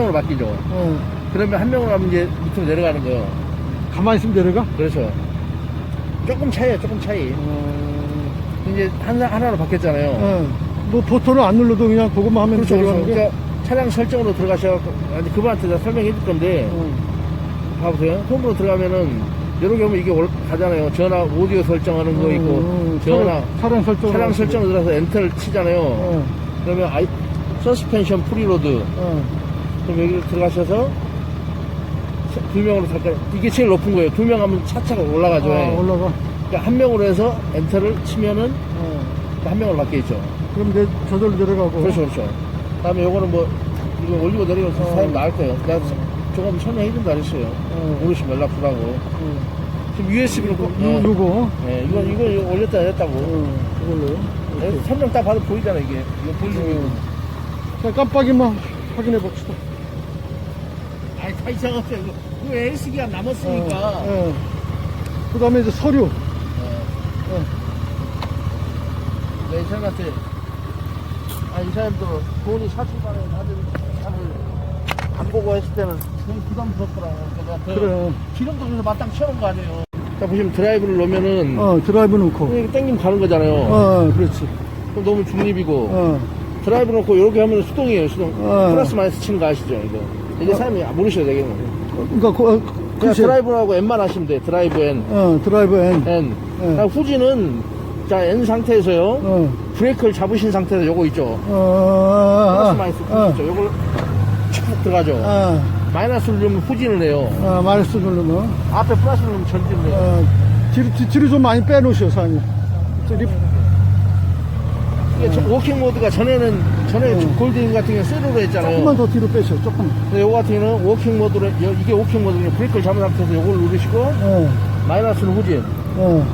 명으로 바뀌죠. 어. 그러면 한 명으로 하면 이제 밑으로 내려가는 거예요. 가만히 있으면 내려가? 그렇죠. 조금 차이에요, 조금 차이. 어. 이제 하나, 하나로 바뀌었잖아요. 어. 뭐 버튼을 안 눌러도 그냥 그것만 하면 그렇죠. 내려가는 게? 그러니까 차량 설정으로 들어가셔서 아니 그분한테 다 설명해 줄 건데 어. 봐보세요. 홈으로 들어가면은 여러 개 보면 이게 올- 가잖아요. 전화 오디오 설정하는 거 있고 어, 전화 차량, 차량 설정. 차량 설정을 들어가서 엔터를 치잖아요. 어. 그러면 아이 서스펜션 프리로드 어. 그럼 여기로 들어가셔서 세- 두 명으로 잠깐 이게 제일 높은 거예요. 두 명 하면 차차가 올라가죠. 아, 올라가. 그러니까 한 명으로 해서 엔터를 치면은 어. 한 명으로 바뀌어 있죠. 그럼 내 저절로 내려가고. 그렇죠, 그렇죠. 다음에 요거는 뭐 이거 올리고 내리고 어. 사장님 나을 거예요. 내가 조금 설명해 준다 그랬어요. 어. 모르시면 연락 주라고. 어. 지금 USB로 꼭, 요, 예. 요거. 예, 이거 이거 이거 올렸다 내렸다고. 어. 이걸로. 예, 이렇게. 설명 딱 봐도 보이잖아 이게. 이거 보이는 어. 자, 깜빡이만 확인해 봅시다. 아니 다 이상했어요. 이거 이거 LC기가 남았으니까. 어, 어. 그 다음에 이제 서류. 예. 어. 네, 이 사람한테 아, 이 사람도 돈이 사출반에 다들 차를 안 보고 했을 때는 되게 부담스럽더라고. 그러니까 내가 그 그래. 기름도 그래서 마땅 채우는 거 아니에요. 자, 보시면 드라이브를 놓으면은 어, 드라이브 놓고. 땡기면 가는 거잖아요. 어, 그렇지. 그럼 너무 중립이고 어. 드라이브 놓고 이렇게 하면 수동이에요, 수동. 어. 플러스 마이너스 치는 거 아시죠, 이거? 이게 어. 사람이 모르셔야 되겠네. 그러니까, 그, 어, 그냥 글쎄. 드라이브하고 N만 하시면 돼. 드라이브 N, 어, 드라이브 N. N. 네. 그다음 후지는 자 N 상태에서요. 어. 브레이크를 잡으신 상태에서 요거 있죠. 어, 플러스 어, 마이너스 어, 있죠. 요걸 쭉 들어가죠. 어, 마이너스 누르면 후진을 해요. 어, 마이너스 누르면. 앞에 플러스 누르면 전진을 해요. 어, 뒤로, 뒤- 뒤로 좀 많이 빼놓으셔, 사장님. 저리, 이게 저 워킹 모드가 전에는 전에 어. 골드인 같은 경우는 세로로 했잖아요. 조금만 더 뒤로 빼셔, 조금. 근데 요거 같은 경우는 워킹 모드로 여- 이게 워킹 모드로 브레이크를 잡은 상태에서 요걸 누르시고 어, 마이너스는 후진, 어,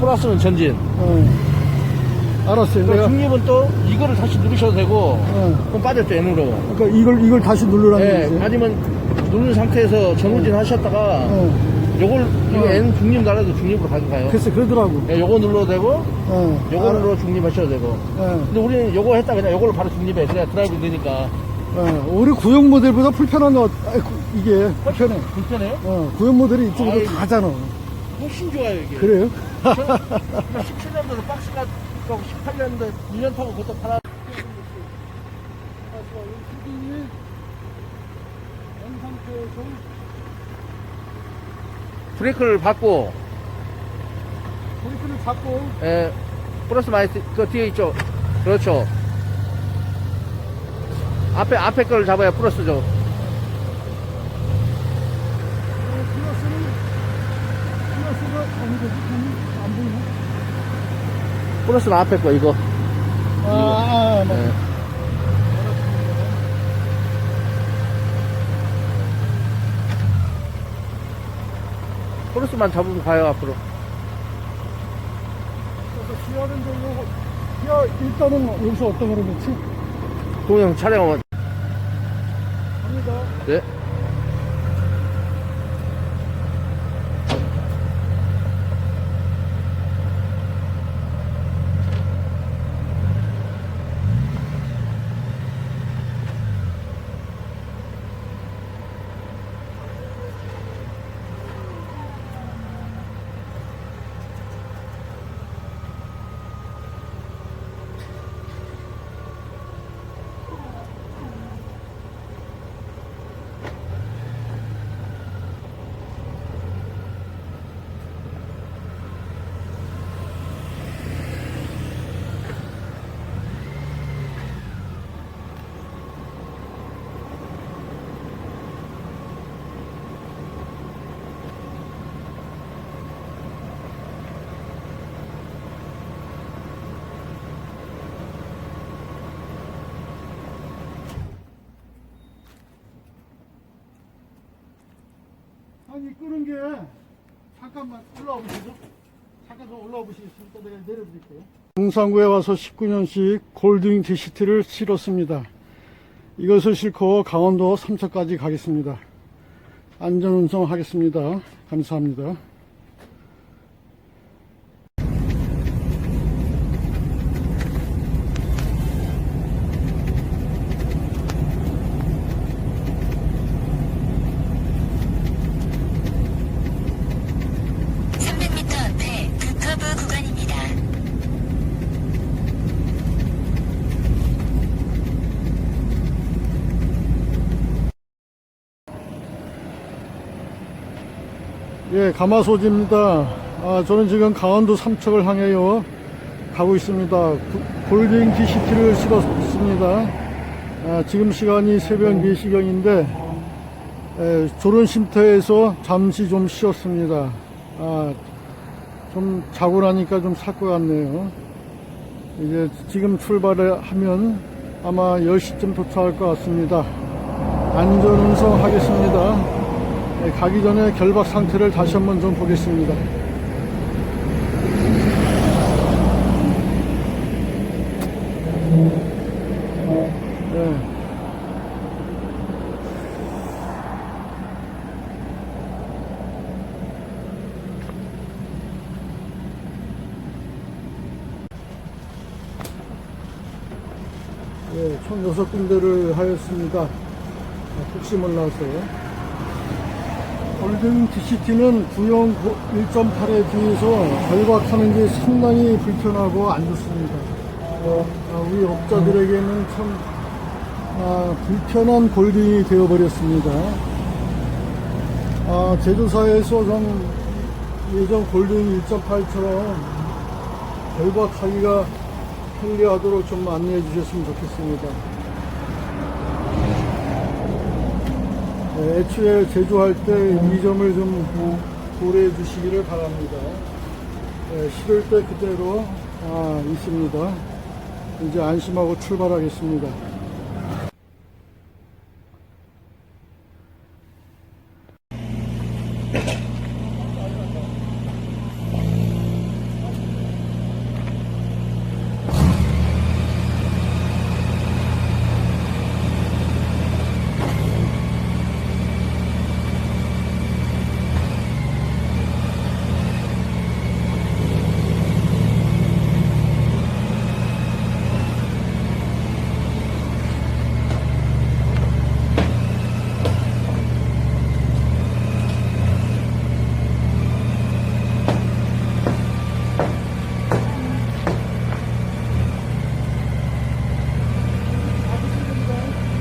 플러스는 전진. 어. 알았어요. 그럼 내가, 중립은 또 이거를 다시 누르셔도 되고 어. 그럼 빠졌죠 N으로. 그러니까 이걸, 이걸 다시 누르라는 예, 얘기지. 아니면 누른 상태에서 전후진 하셨다가 어, 요걸 이거 어. N 중립 날아도 중립으로 가져가요. 글쎄, 그러더라고. 예, 요거 눌러도 되고 어. 요걸로 중립하셔도 되고. 어, 근데 우리는 요거 했다 그냥 요걸로 바로 중립해. 그래야 드라이브 되니까. 어. 우리 구형 모델보다 불편한 거, 아이고, 이게 불편해. 불편해요? 어, 구형 모델이 이쪽으로 아이고. 가잖아. 훨씬 좋아요 이게. 그래요? 17년도도 박스가 있고 18년도 1년 타고 그것도 팔아. 브레이크를 밟고 브레이크를 잡고 에, 플러스 마이너스 그 뒤에 있죠. 그렇죠. 앞에 앞에 걸 잡아야 플러스죠. 플러스는 플러스가 어느 거지? 안 보이나? 플러스는 앞에 거 이거. 아, 아, 아, 뭐. 예. 플러스만 잡으면 가요 앞으로. 그래서 좀 기아 일단은 여기서 어떤 거를 넣지? 동영 촬영은 갑니다. 네. 아니 끄는 게 잠깐만 올라와 보시죠. 잠깐 더 올라와 보시겠습니까? 내가 내려드릴게요. 동상구에 와서 19년식 골드윙 DCT를 실었습니다. 이것을 싣고 강원도 삼척까지 가겠습니다. 안전운송 하겠습니다. 감사합니다. 예, 가마솥입니다. 아, 저는 지금 강원도 삼척을 향해요. 가고 있습니다. 구- 골딩 DCT를 실었습니다. 아, 지금 시간이 새벽 4시경인데, 에, 조른 쉼터에서 잠시 좀 쉬었습니다. 아, 좀 자고 나니까 좀 살 것 같네요. 이제 지금 출발을 하면 아마 10시쯤 도착할 것 같습니다. 안전운송 하겠습니다. 네, 가기 전에 결박 상태를 다시 한번 좀 보겠습니다. 네. 네, 총 6군데를 하였습니다. 아, 혹시 몰라서. 골든 DCT는 구형 1.8에 비해서 결박하는 게 상당히 불편하고 안 좋습니다. 아, 우리 업자들에게는 참 아, 불편한 골든이 되어버렸습니다. 아, 제조사에서 좀 예전 골든 1.8처럼 결박하기가 편리하도록 좀 안내해 주셨으면 좋겠습니다. 애초에 제조할 때 이 점을 좀 고- 고려해 주시기를 바랍니다. 네, 실을 때 그대로 아, 있습니다. 이제 안심하고 출발하겠습니다.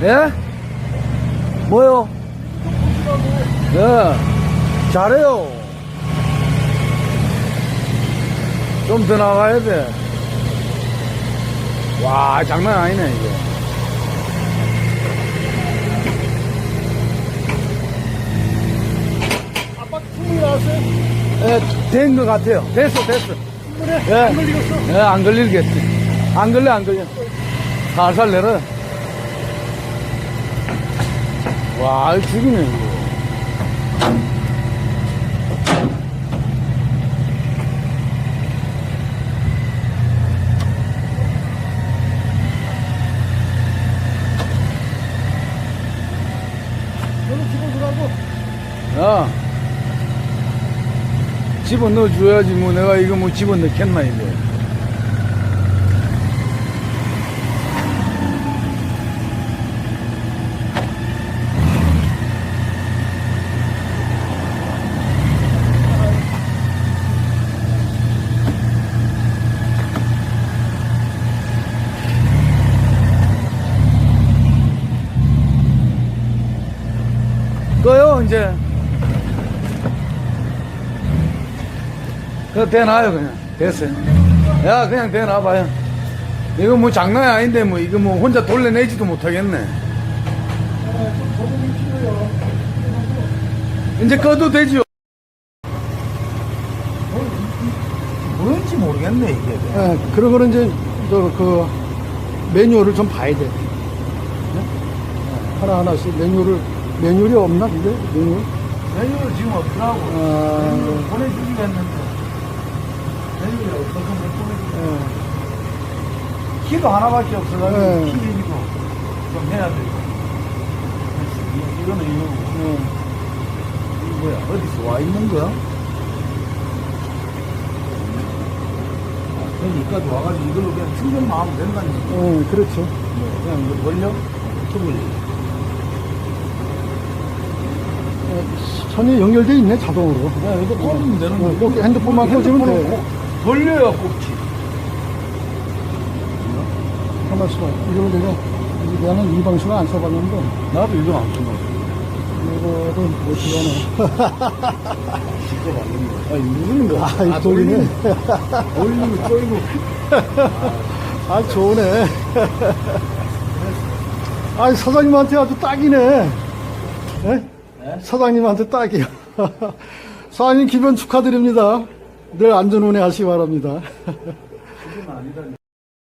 예? 뭐요? 예. 잘해요. 좀 더 나가야 돼. 와, 장난 아니네, 이게. 아빠 충분히 나왔어요? 예, 된 것 같아요. 됐어, 됐어. 충분해? 예. 안 걸리겠어? 예, 안 걸리겠지. 안 걸려, 안 걸려. 살살 내려. 와, 이거 죽이네, 이거. 너는 집어 들어가고 야. 집어넣어 줘야지, 뭐, 내가 이거 뭐 집어넣겠나, 이거. 꺼요, 이제. 그거 대놔요, 그냥. 됐어요. 야, 그냥 대놔봐요. 이거 뭐 장난이 아닌데, 뭐, 이거 뭐 혼자 돌려내지도 못하겠네. 이제 꺼도 되죠. 뭔지 모르겠네, 이게. 예, 그런 거는 이제 저그 매뉴얼을 좀 봐야 돼. 예? 하나하나씩 매뉴얼을 매뉴얼이 없나 근데 매뉴얼? 메뉴를 지금 없더라고. 아, 메뉴를 보내주기로 했는데. 메뉴가 없어서 못 보내주고. 예. 키도 하나밖에 없어가지고, 네. 키 얘기도 좀 해야 되고. 이- 이거는 이거고. 예. 이거 뭐야? 어디서 와 있는 거야? 그러니까 와가지고 이걸로 그냥 충전만 하면 된다니까. 예, 그렇죠. 그냥 이거 벌려? 어떻게 벌려? 예, 선이 연결돼 있네 자동으로. 그냥 이거 꽂으면 되는 어, 거야. 꼭 핸드폰만 꽂으면 돼. 벌려야 꽂지. 가만 있어 봐. 이거 내가 이거 나는 이 방식을 안 써봤는데 나도 이거 안 쓰는 이거는 못이잖아. 아, 누르는 거. 아, 이 돌리네. 올리고 쫄고. 아, 좋네. 아, 사장님한테 아주 딱이네. 예? 사장님한테 딱이야. 사장님 기변 축하드립니다. 늘 안전운행 하시기 바랍니다.